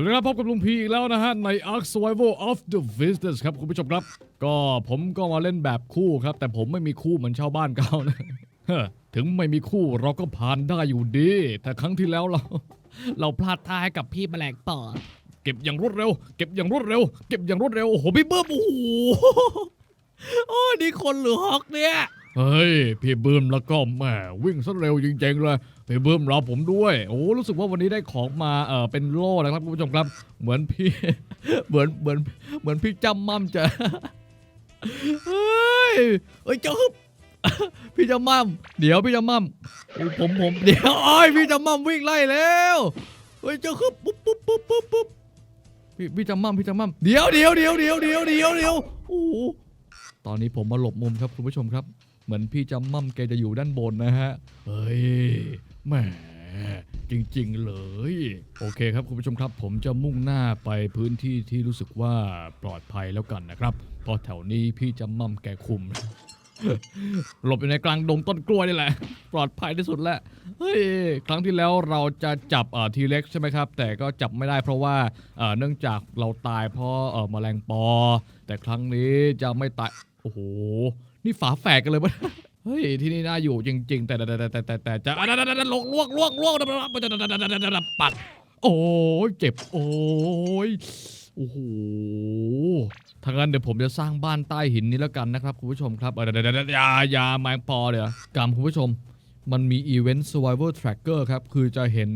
วัสดีครับพบกับลุงพีอีกแล้วนะฮะ ใน Ark Survival of the Visitors ครับ คุณผู้ชมครับ ก็ผมก็มาเล่นแบบคู่ครับ แต่ผมไม่มีคู่เหมือนชาวบ้านเขานะถึงไม่มีคู่เราก็ผ่านได้อยู่ดี แต่ครั้งที่แล้วเรา เราพลาดท่าให้กับพี่แมลงปอเก็บอย่างรวดเร็ว เก็บอย่างรวดเร็ว เก็บอย่างรวดเร็ว โอ้โห พี่เบิ้มโอ้โหโอ้นี่คนหรือฮอกเนี่ย เฮ้ย พี่เบิ้มแล้วก็แหมวิ่งซะเร็วจริงๆเลย พี่เบิ้มรอผมด้วย โอ้รู้สึกว่าวันนี้ได้ของมาเออเป็นโล่นะครับคุณผู้ชมครับ เหมือนพี่ เหมือนเหมือนเหมือนพี่จำมั่มจะเฮ้ยเอ้ยเจ้าฮึบพี่จำมั่มเดี๋ยวพี่จำมั่มโอ้ผมผมเดี๋ยวอ้ยพี่จำมั่มวิ่งไล่แล้วเฮ้ยเจ้าฮึบปุ๊บปุ๊บปุ๊บปุ๊บปุ๊บพี่พี่จำมั่มพี่จำมั่มเดี๋ยวเดี๋ยวเดี๋ยวเดี๋ยวเดี๋ยวเดี๋ยวเดี๋ยวโอ้ตอนนี้ผมมาหลบมุมครับคุณผู้ชมครับ เหมือนพี่จำมั่มแกจะอยู่ด้านบนนะฮะเฮ้ย แหมจริงๆเลย โอเคครับคุณผู้ชมครับผมจะมุ่งหน้าไปพื้นที่ที่รู้สึกว่าปลอดภัยแล้วกันนะครับเพราะแถวนี้พี่จำมั่มแกคุม หลบอยู่ในกลางดงต้นกล้วยนี่แหละ ปลอดภัยที่สุดแล้วเฮ้ยครั้งที่แล้วเราจะจับทีเล็กใช่ไหมครับ แต่ก็จับไม่ได้เพราะว่าเอ่อเนื่องจากเราตายเพราะเอ่อแมลงปอ แต่ครั้งนี้จะไม่ตายโอ้โหนี่ฝาแฝดกันเลยปะ เฮ้ยที่นี่น่าอยู่จริง ๆ แต่แต่แต่แต่แต่แต่จะอะลงล่วงล่วงล่วงปัดโอ้ยเจ็บโอ้ยโอ้โหทางนั้นเดี๋ยวผมจะสร้างบ้านใต้หินนี้แล้วกันนะครับคุณผู้ชมครับเดี๋ยวเดี๋ยายาแมงปอเดี๋ยวกรรมคุณผู้ชม มันมี Event Survival Tracker ครับ คือจะเห็น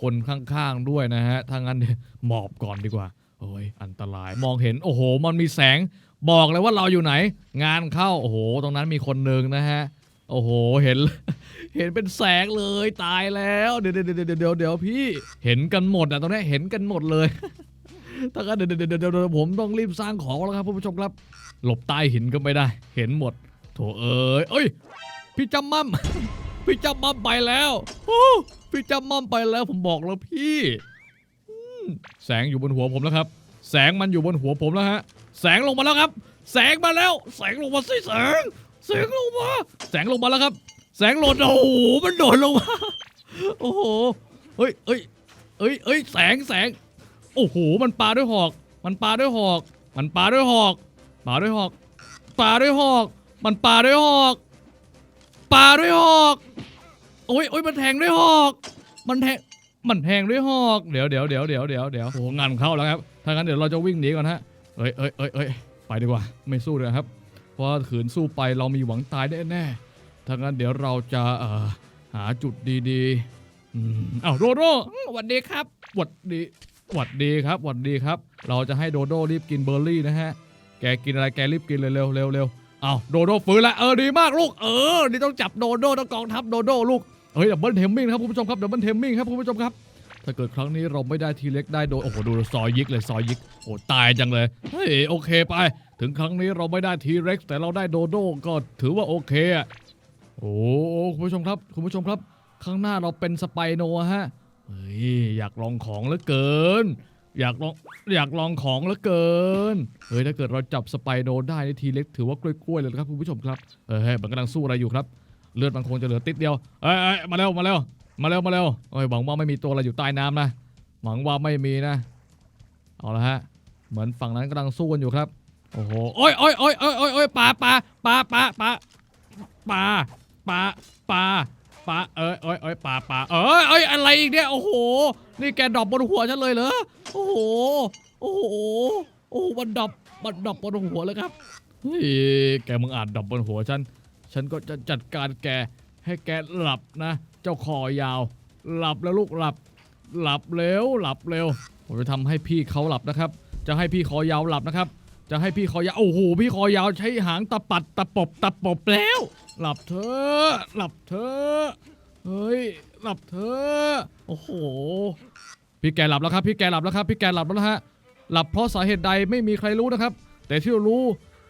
คนข้างๆด้วยนะฮะทางนั้นเนี่ยหมอบก่อนดีกว่าโอ้ยอันตรายมองเห็นโอ้โห มันมีแสง บอกเลยว่าเราอยู่ไหน งานเข้า โอ้โห ตรงนั้นมีคนหนึ่งนะฮะ โอ้โห เห็น เห็นเป็นแสงเลยตายแล้ว เดี๋ยวเดี๋ยวเดี๋ยวเดี๋ยวเดี๋ยวพี่เห็นกันหมดอะตรงนี้เห็นกันหมดเลยถ้างั้นเดี๋ยวเดี๋ยวเดี๋ยวเดี๋ยวผมต้องรีบสร้างของแล้วครับผู้ชมครับ หลบใต้หินก็ไม่ได้ เห็นหมด โถเอ้ยเอ้ย พี่จำมั่มพี่จำมั่มไปแล้วโอ้พี่จำมั่มไปแล้วผมบอกแล้วพี่ แสงอยู่บนหัวผมแล้วครับ แสงมันอยู่บนหัวผมแล้วฮะ แสงลงมาแล้วครับ แสงมาแล้ว แสงลงมาสิแสง แสงลงมา แสงลงมาแล้วครับ แสงหล่นโอ้โหมันโดดลงมา โอ้โหเฮ้ยเฮ้ยเฮ้ยเฮ้ยแสงแสง โอ้โหมันปลาด้วยหอก มันปลาด้วยหอก มันปลาด้วยหอกปลาด้วยหอกปลาด้วยหอก มันปลาด้วยหอกปลาด้วยหอกโอ้ยโอ้ยมันแทงด้วยหอก มันแทงมันแทงด้วยหอก เดี๋ยวเดี๋ยวเดี๋ยวเดี๋ยวเดี๋ยวเดี๋ยวโอ้โหงานเข้าแล้วครับถ้างั้นเดี๋ยวเราจะวิ่งหนีก่อนฮะ เอ้ยเอ้ยเอ้ยเอ้ยไปดีกว่า ไม่สู้เลยครับ เพราะขืนสู้ไปเรามีหวังตายแน่แน่ถ้างั้นเดี๋ยวเราจะเอ่อหาจุดดีๆอืมอ้าวโดโดสวัสดีครับสวัสดีสวัสดีครับสวัสดีครับ เราจะให้โดโดรีบกินเบอร์รี่นะฮะ แกกินอะไรแกรีบกินเลยเร็วเร็วเร็วเอาโดโดฟื้นแล้วเออดีมากลูกเออนี่ต้องจับโดโดต้องกองทัพโดโดลูกเฮ้ยดับเบิลเทมมิ่งครับคุณผู้ชมครับดับเบิลเทมมิ่งครับคุณผู้ชมครับ ถ้าเกิดครั้งนี้เราไม่ได้ทีเล็กได้โดโอ้โหดูซอยยิกเลยซอยยิกโอ้ตายจังเลยเฮ้ยโอเคไป ถึงครั้งนี้เราไม่ได้ทีเร็กแต่เราได้โดโดก็ถือว่าโอเคอะโอ้คุณผู้ชมครับคุณผู้ชมครับ ข้างหน้าเราเป็นสไปโนฮะเฮ้ยอยากลองของเหลือเกิน อยากลองอยากลองของเหลือเกินเฮ้ยถ้าเกิดเราจับสไปโนได้นี่ทีเล็กถือว่ากล้วยๆเลยนะครับคุณผู้ชมครับเฮ้ยมันกำลังสู้อะไรอยู่ครับ เลือดมันคงจะเหลือติดเดียวเอ้ยเอ้ยมาเร็วมาเร็ว มาเร็วมาเร็วเอ้ยหวังว่าไม่มีตัวอะไรอยู่ใต้น้ำนะ หวังว่าไม่มีนะ เอาละฮะ เหมือนฝั่งนั้นกำลังสู้กันอยู่ครับ โอ้โหโอ้ยโอ้ยโอ้ยโอ้ยโอ้ยโอ้ยปลาปลาปลาปลาปลาปลาปลาปลาปลาเอ้ยโอ้ยโอ้ยปลาปลาเอ้ยเอ้ยอะไรอีกเนี่ย โอ้โห นี่แกดรอปบนหัวฉันเลยเหรอ โอ้โห โอ้โห โอ้โหมันดรอปมันดรอปบนหัวเลยครับ เฮ้ย แกมึงอ่านดรอปบนหัวฉัน ฉันก็จะจัดการแก ให้แกหลับนะ เจ้าคอยาว หลับแล้วลูกหลับ หลับเร็วหลับเร็ว ผมจะทำให้พี่เขาหลับนะครับ จะให้พี่คอยาวหลับนะครับ จะให้พี่คอยาวโอ้โหพี่คอยาวใช้หางตะปัดตะปบตะปบแล้ว หลับเถอหลับเถอเฮ้ยหลับเถอโอ้โหพี่แกหลับแล้วครับพี่แกหลับแล้วครับพี่แกหลับแล้วนะฮะหลับเพราะสาเหตุใดไม่มีใครรู้นะครับ แต่ที่รู้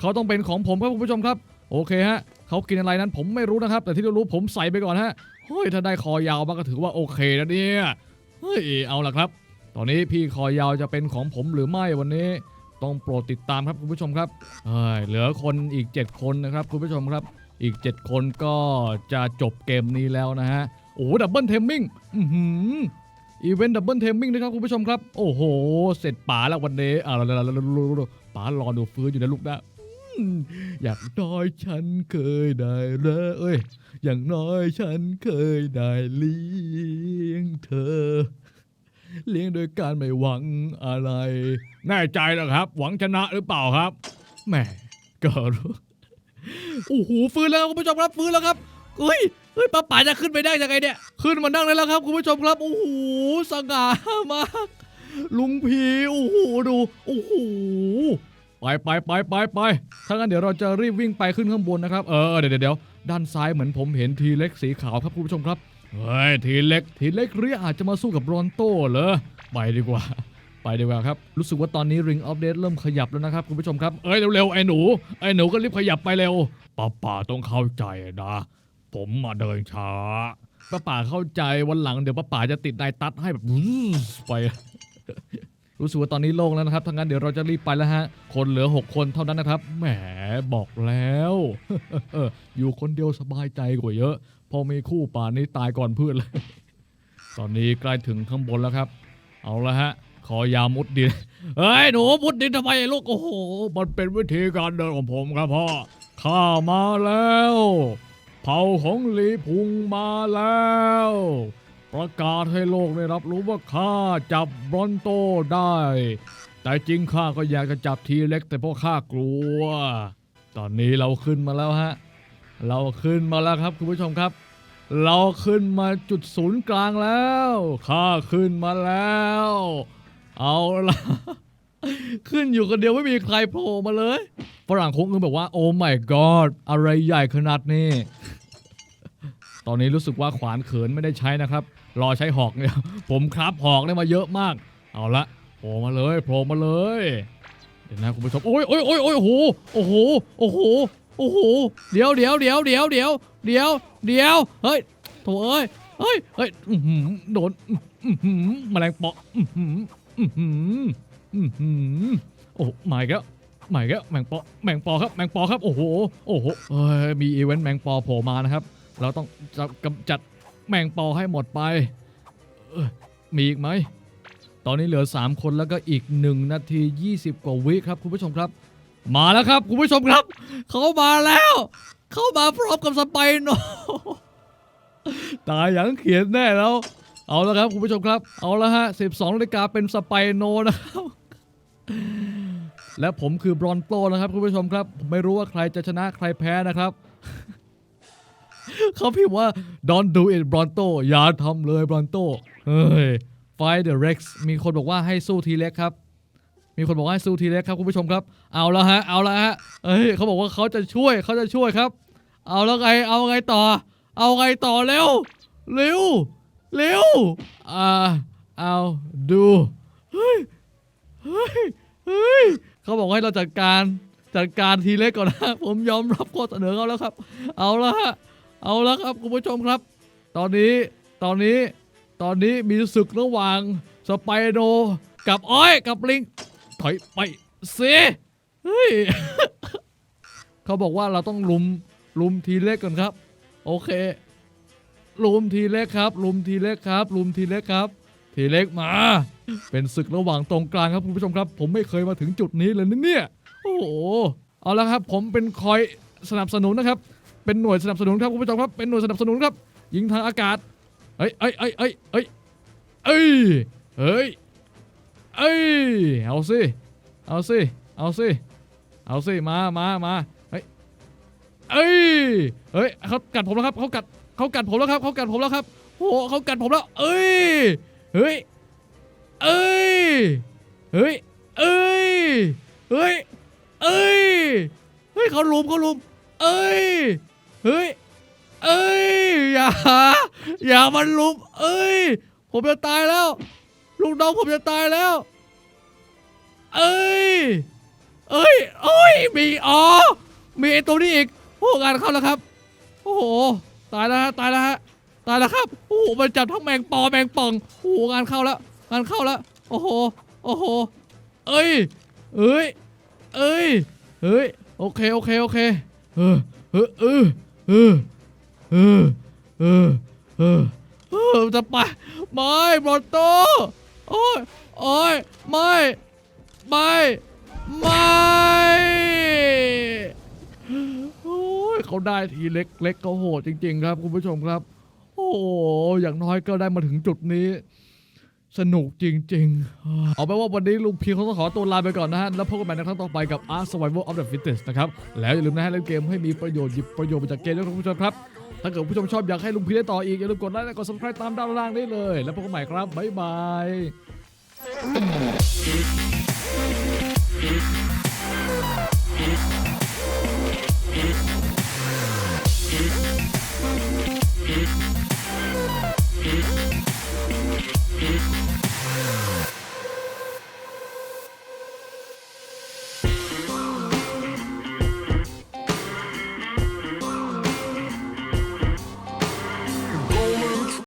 เขาต้องเป็นของผมครับคุณผู้ชมครับ โอเคฮะ เขากินอะไรนั้นผมไม่รู้นะครับ แต่ที่เรารู้ผมใส่ไปก่อนฮะเฮ้ยถ้าได้คอยาวมาก็ถือว่าโอเคนะเนี่ยเฮ้ยเอาล่ะครับ ตอนนี้พี่คอยาวจะเป็นของผมหรือไม่วันนี้ ต้องโปรดติดตามครับคุณผู้ชมครับเฮ้ยเหลือคนอีก 7 คนนะครับคุณผู้ชมครับ อีก 7 คนก็จะจบเกมนี้แล้วนะฮะโอ้ดับเบิลเทมมิ่งอือหืออีเวนต์ดับเบิลเทมมิ่งนะครับคุณผู้ชมครับ โอ้โห เสร็จป๋าแล้ววันนี้อ่าป๋ารอดูฟื้นอยู่นะลูกนะ อย่างน้อยฉันเคยได้แล้วเอ้ย อย่างน้อยฉันเคยได้เลี้ยงเธอ เลี้ยงโดยการไม่หวังอะไร แน่ใจนะครับ หวังชนะหรือเปล่าครับ แหมก็รู้โอ้โหฟื้นแล้วคุณผู้ชมครับฟื้นแล้วครับเฮ้ยเฮ้ยป้าป๋าจะขึ้นไปได้ยังไงเนี่ย ขึ้นมานั่งได้แล้วครับคุณผู้ชมครับโอ้โหสง่ามาก ลุงพีโอ้โหดูโอ้โห ไปไปไปไปไปถ้างั้นเดี๋ยวเราจะรีบวิ่งไปขึ้นข้างบนนะครับ เออเดี๋ยวเดี๋ยวด้านซ้ายเหมือนผมเห็นทีเล็กสีขาวครับคุณผู้ชมครับเฮ้ยทีเล็กทีเล็กเรียอาจจะมาสู้กับบรอนโต้เหรอไปดีกว่า ไปดีกว่าครับ รู้สึกว่าตอนนี้ Ring of Death เริ่มขยับแล้วนะครับคุณผู้ชมครับ เอ้ยเร็วๆไอ้หนูไอ้หนูก็รีบขยับไปเร็วป้าป่าต้องเข้าใจนะ ผมมาเดินช้าป้าป่าเข้าใจวันหลังเดี๋ยวป้าป่าจะติดนายตัดให้แบบไป รู้สึกว่าตอนนี้โล่งแล้วนะครับทั้งนั้นเดี๋ยวเราจะรีบไปแล้วฮะ คนเหลือ 6 คนเท่านั้นนะครับ แหมบอกแล้ว อยู่คนเดียวสบายใจกว่าเยอะ พอมีคู่ป่านนี้ตายก่อนเพื่อนเลย ตอนนี้ใกล้ถึงข้างบนแล้วครับ เอาละฮะ ขอยามุดดิน เฮ้ยหนูมุดดินทำไมลูก โอ้โห มันเป็นวิธีการเดินของผมครับพ่อ ข้ามาแล้ว เผาของหลีพุงมาแล้ว ประกาศให้โลกได้รับรู้ว่าข้าจับบรอนโตได้ แต่จริงข้าก็อยากจะจับทีเล็ก แต่เพราะข้ากลัว ตอนนี้เราขึ้นมาแล้วฮะ เราขึ้นมาแล้วครับคุณผู้ชมครับ เราขึ้นมาจุดศูนย์กลางแล้วข้าขึ้นมาแล้ว เอาละขึ้นอยู่คนเดียวไม่มีใครโผล่มาเลย ฝรั่งคงคือแบบว่า โอ้ my god อะไรใหญ่ขนาดนี้ ตอนนี้รู้สึกว่าขวานเขินไม่ได้ใช้นะครับ รอใช้หอกเนี่ย ผมครับหอกได้มาเยอะมาก เอาละโผล่มาเลยโผล่มาเลย เดี๋ยวนะคุณผู้ชมโอ้ยโอ้ยโอ้ยโอ้ยโอ้โหโอ้โหโอ้โหโอ้โหเดี๋ยวเดี๋ยวเดี๋ยวเดี๋ยวเดี๋ยวเดี๋ยวเดี๋ยวเฮ้ยโถเอ้ยเฮ้ยเฮ้ยอื้อหือโดนอื้อหือแมลงปออื้อหืออื้อหืออื้อหือโอ้มาอีกแล้วมาอีกแล้วแมงปอแมงปอครับแมงปอครับโอ้โหโอ้โหเอ้ยมีอีเวนต์แมงปอโผล่มานะครับ เราต้องจะกำจัดแมงปอให้หมดไป มีอีกไหม ตอนนี้เหลือ 3 คนแล้วก็อีก 1 นาที 20 กว่าวิครับ คุณผู้ชมครับ มาแล้วครับ คุณผู้ชมครับ เขามาแล้ว เขามาพร้อมกับสไปโนตายอย่างเขียนแน่แล้ว เอาแล้วครับ คุณผู้ชมครับ เอาแล้วฮะ 12นาฬิกาเป็นสไปโนนะครับและผมคือบรอนโตนะครับ คุณผู้ชมครับผมไม่รู้ว่าใครจะชนะใครแพ้นะครับ เขาพิมพ์ว่า don't do it บรอนโตอย่าทำเลยบรอนโตเฮ้ย Fight the Rex มีคนบอกว่าให้สู้ทีเล็กครับ มีคนบอกว่าให้สู้ทีเล็กครับคุณผู้ชมครับ เอาแล้วฮะ เอาแล้วฮะเอ้ยเขาบอกว่าเขาจะช่วยเขาจะช่วยครับ เอาแล้วไง เอาไงต่อ เอาไงต่อเร็ว เร็ว เร็ว อ่า เอาดู เฮ้ย เฮ้ย เฮ้ย เขาบอกให้เราจัดการจัดการทีเล็กก่อนนะ ผมยอมรับข้อเสนอเขาแล้วครับ เอาละฮะ เอาละครับคุณผู้ชมครับ ตอนนี้ตอนนี้ตอนนี้มีศึกระหว่างสไปโดกับอ้อยกับลิง ถอยไปสิเฮ้ย เขาบอกว่าเราต้องลุมลุมทีเล็กก่อนครับ โอเค ลุมทีเล็กครับ ลุมทีเล็กครับ ลุมทีเล็กครับ ทีเล็กมา เป็นศึกระหว่างตรงกลางครับคุณผู้ชมครับ ผมไม่เคยมาถึงจุดนี้เลยนะเนี่ย โอ้โห เอาละครับ ผมเป็นคอยสนับสนุนนะครับ เป็นหน่วยสนับสนุนครับคุณผู้ชมครับเป็นหน่วยสนับสนุนครับ ยิงทางอากาศเอ้ยเอ้ยเอ้ยเอ้ยเอ้ยเอ้ยเฮ้ยเอ้ยเอาสิเอาสิเอาสิเอาสิมามามาเฮ้ยเอ้ยเฮ้ยเขากัดผมแล้วครับเขากัดเขากัดผมแล้วครับเขากัดผมแล้วครับโอ้โหเขากัดผมแล้ว เอ้ยเฮ้ยเอ้ยเฮ้ยเอ้ยเฮ้ยเอ้ยเฮ้ยเขาลุมเขาลุมเอ้ย เฮ้ย เอ้ย อย่า อย่ามันลุมเอ้ย ผมจะตายแล้ว ลูกน้องผมจะตายแล้ว เอ้ย เอ้ยโอ้ย มี อ๋อ มีไอตัวนี้อีกโอ้งานเข้าแล้วครับ โอ้โห ตายแล้วฮะ ตายแล้วฮะ ตายแล้วครับ โอ้โห มันจับทั้งแมงปอ แมงป่อง โอ้โห งานเข้าแล้ว งานเข้าแล้ว โอ้โห โอ้โห เอ้ย เอ้ย เอ้ย เฮ้ย โอเค โอเค โอเค เออเออเออ ออเออเออเออเออจะไปไม่บอลโตโอ้ยโอ้ยไม่ไม่ไม่โอ้ยเขาได้ทีเล็กเล็กก็โหดจริง ๆ ครับคุณผู้ชมครับ โอ้อย่างน้อยก็ได้มาถึงจุดนี้ สนุกจริงๆ เอาไปนว่าวันนี้ลุงพีเขาต้องขอตัวลาไปก่อนนะฮะ แล้วพบกันใหม่ในครั้งต่อไปกับ Art Survival of the Fittest นะครับ แล้วอย่าลืมนะฮะเล่นเกมให้มีประโยชน์หยิบประโยชน์มาจากเกมด้วยครับคุณผู้ชมครับ ถ้าเกิดผู้ชมชอบอยากให้ลุงพีได้ต่ออีก อย่าลืมกดไลค์และกด subscribe ตามด้านล่างได้เลย แล้วพบกันใหม่ครับบ๊ายบาย